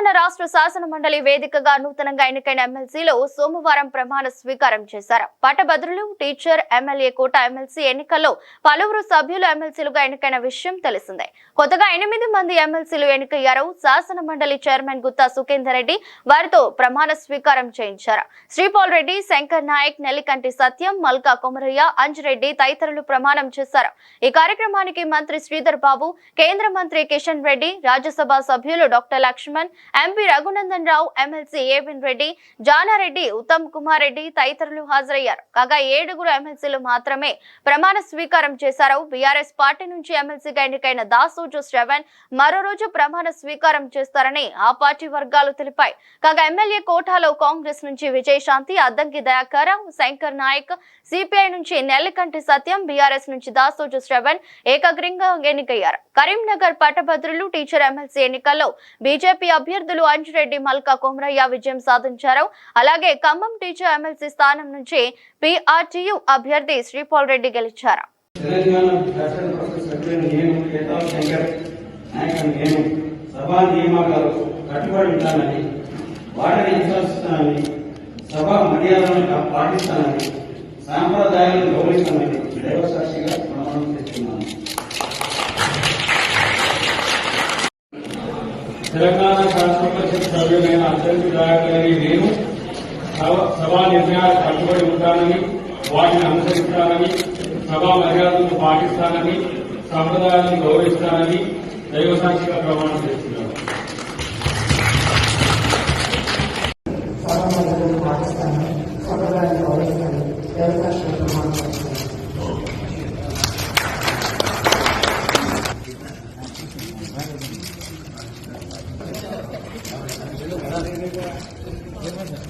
తెలంగాణ రాష్ట్ర శాసన మండలి వేదికగా నూతనంగా ఎన్నికైన ఎమ్మెల్సీలు సోమవారం ప్రమాణ స్వీకారం చేశారు. పట్టభద్రులు టీచర్ ఎమ్మెల్యే కోట ఎమ్మెల్సీ ఎన్నికల్లో పలువురు సభ్యులు ఎమ్మెల్సీలుగా ఎన్నికైన విషయం తెలిసిందే. కొత్తగా ఎనిమిది మంది ఎమ్మెల్సీలు ఎన్నికయ్యారు. శాసన మండలి చైర్మన్ గుత్తా సుఖేందర్ రెడ్డి వారితో ప్రమాణ స్వీకారం చేయించారు. శ్రీపాల్ రెడ్డి శంకర్ నాయక్ నెల్లికంటి సత్యం మల్కా కొమరయ్య అంజిరెడ్డి తదితరులు ప్రమాణం చేశారు. ఈ కార్యక్రమానికి మంత్రి శ్రీధర్ బాబు కేంద్ర మంత్రి కిషన్ రెడ్డి రాజ్యసభ సభ్యులు doctor Laxman MP Raghunandan Rao MLC AVN Reddy Jana Reddy Uttam Kumar Reddy తదితరులు హాజరయ్యారు. కాగా ఏడుగురు ఎమ్మెల్సీలు మాత్రమే ప్రమాణ స్వీకారం చేశారు. బీఆర్ఎస్ పార్టీ నుంచి ఎమ్మెల్సీగా ఎన్నికైన దాసోజు శ్రవణ్ మరో రోజు ప్రమాణ స్వీకారం చేస్తారని ఆ పార్టీ వర్గాలు తెలిపాయి. కాగా ఎమ్మెల్యే కోటాలో కాంగ్రెస్ నుంచి విజయశాంతి అద్దంకి దయాకర్ శంకర్ నాయక్ సిపిఐ నుంచి నెల్లికంటి సత్యం బీఆర్ఎస్ నుంచి దాసోజు శ్రవణ్ ఏకగ్రీంగా ఎన్నికయ్యారు. కరీంనగర్ పట్టభద్రులు టీచర్ ఎమ్మెల్సీ ఎన్నికల్లో బీజేపీ అభ్యర్థులు అంజిరెడ్డి మల్కా కొమరయ్య విజయం సాధించారు. అలాగే ఖమ్మం టీచర్ ఎమ్మెల్సీ స్థానం నుంచి పీఆర్టీయు అభ్యర్థి శ్రీపాల్ రెడ్డి గెలిచారు. తెలంగాణ శాసన పరిషత్ సభ్యులను మర్యాదలను పాటిస్తానని సాంప్రదాయాలను గౌరవిస్తానని దైవసాక్షిగా ప్రమాణం చేస్తున్నాను. తెలంగాణ శాసన పరిషత్ సభ్యులైన అత్యంత దాయకులని నేను సభ- సభా నిర్ణయాలు కట్టుబడి ఉంటానని వాటిని అనుసరిస్తానని సభా మర్యాదలను పాటిస్తానని సంప్రదాయాలను గౌరవిస్తానని దైవసాక్షిగా ప్రమాణం చేస్తున్నాను.